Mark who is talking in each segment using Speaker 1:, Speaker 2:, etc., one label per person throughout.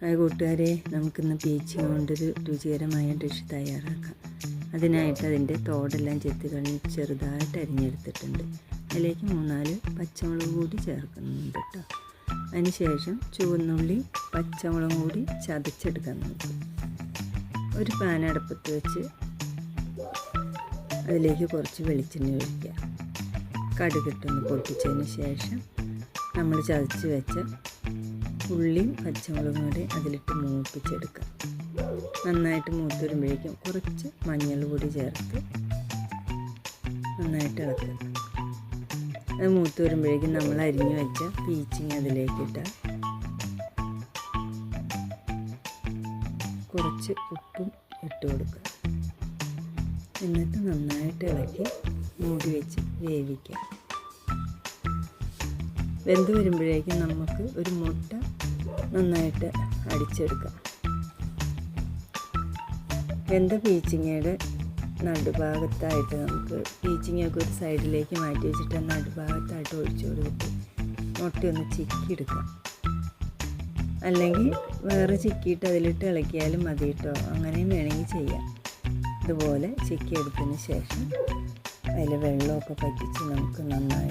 Speaker 1: Hi കൂട്ടുകാരെ നമുക്കിന്ന് peach കൊണ്ടൊരു രുചികരമായ ഡിഷ് തയ്യാറാക്കാം. അതിനായിട്ട് അതിന്റെ തോടെല്ലാം ചെത്തി കളഞ്ഞ് ചെറുതായിട്ട് അരിഞ്ഞെടുത്തിട്ടുണ്ട്. അതിലേക്ക് മൂന്നാൽ പച്ചമുളക് കൂടി ചേർക്കുന്നുണ്ട് കേട്ടോ. അതിന് ശേഷം ചുവന്നുള്ളി പച്ചമുളകും കൂടി ചതച്ചെടുക്കുന്നുണ്ട് ഒരു പാൻ അടുപ്പത്ത് വെച്ച് അതിലേക്ക് കുറച്ച് വെളിച്ചെണ്ണ ഒഴിക്കുക. കടുകിട്ടൊന്ന് പൊട്ടിച്ചതിന് ശേഷം നമ്മൾ ചതച്ച് വെച്ച ഉള്ളിയും പച്ചമുളകും കൂടി അതിലിട്ട് മൂപ്പിച്ചെടുക്കുക. നന്നായിട്ട് മൂത്ത് വരുമ്പോഴേക്കും കുറച്ച് മഞ്ഞൾ പൊടി ചേർത്ത് നന്നായിട്ട് ഇളക്കുക. അത് മൂത്ത് വരുമ്പോഴേക്കും നമ്മൾ അരിഞ്ഞു വെച്ച പീച്ചിങ് അതിലേക്കിട്ട കുറച്ച് ഉപ്പും ഇട്ട് കൊടുക്കുക. എന്നിട്ട് നന്നായിട്ട് ഇളക്കി മൂടി വെച്ച് വേവിക്കുക. വെന്ത് വരുമ്പോഴേക്കും നമുക്ക് ഒരു മുട്ട നന്നായിട്ട് അടിച്ചെടുക്കാം. വെന്ത പീച്ചിങ്ങയുടെ നടുഭാഗത്തായിട്ട് നമുക്ക് പീച്ചിങ്ങയൊക്കെ ഒരു സൈഡിലേക്ക് മാറ്റി വെച്ചിട്ട് നടുഭാഗത്തായിട്ട് ഒഴിച്ചു കൊടുത്തിട്ട് മുട്ടയൊന്ന് ചിക്കിയെടുക്കാം. അല്ലെങ്കിൽ വേറെ ചിക്കിയിട്ട് അതിലിട്ട് ഇളക്കിയാലും മതി കേട്ടോ. അങ്ങനെയും വേണമെങ്കിൽ ചെയ്യാം. ഇതുപോലെ ചിക്കി എടുത്തതിന് ശേഷം അതിൽ വെള്ളമൊക്കെ പറ്റിച്ച് നമുക്ക് നന്നായിട്ട്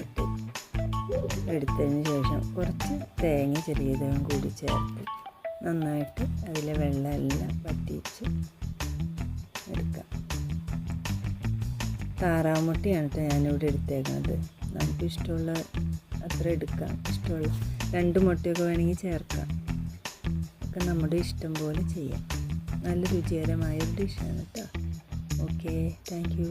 Speaker 1: എടുത്തതിന് ശേഷം കുറച്ച് തേങ്ങ ചെറിയതും കൂടി ചേർത്ത് നന്നായിട്ട് അതിലെ വെള്ളമെല്ലാം പറ്റിച്ച് എടുക്കാം. താറാമുട്ടയാണ് കേട്ടോ ഞാനിവിടെ എടുത്തേക്കുന്നത് നമുക്ക് ഇഷ്ടമുള്ള അത്ര എടുക്കാം. ഇഷ്ടമുള്ള രണ്ട് മുട്ടയൊക്കെ വേണമെങ്കിൽ ചേർക്കാം. ഒക്കെ നമ്മുടെ ഇഷ്ടം പോലെ ചെയ്യാം. നല്ല രുചികരമായ ഒരു ഡിഷാണ് കേട്ടോ ഓക്കെ താങ്ക് യു.